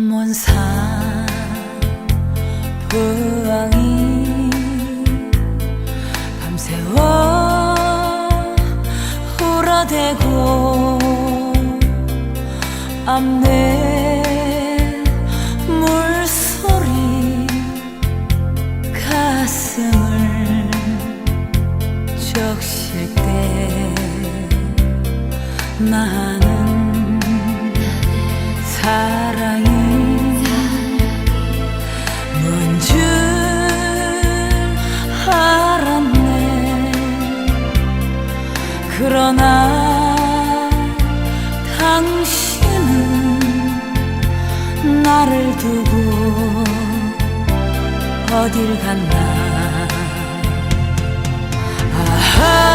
몬산 부엉이 밤새워 울어대고 앞내 물소리 가슴을 적실 때 나는 사랑이 그러나 당신은 나를 두고 어딜 갔나? 아하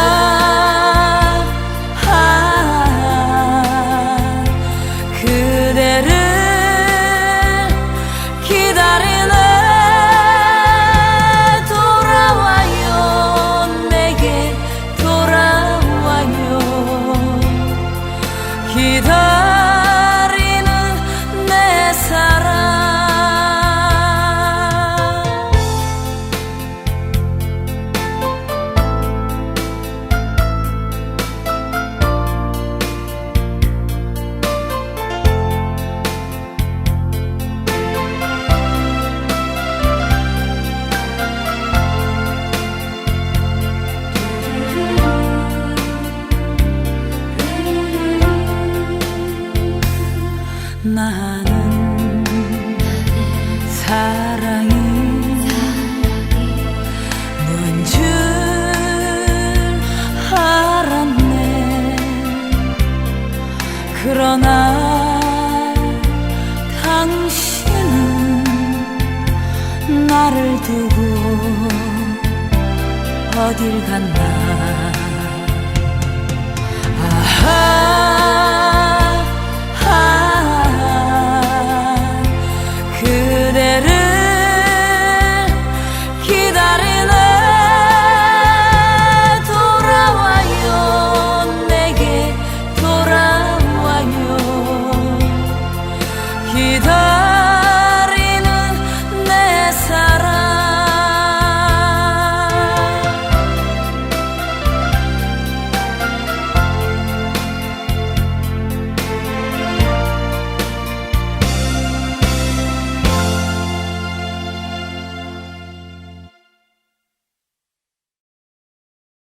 사랑이 뭔 줄 알았네. 그러나 당신은 나를 두고 어딜 갔나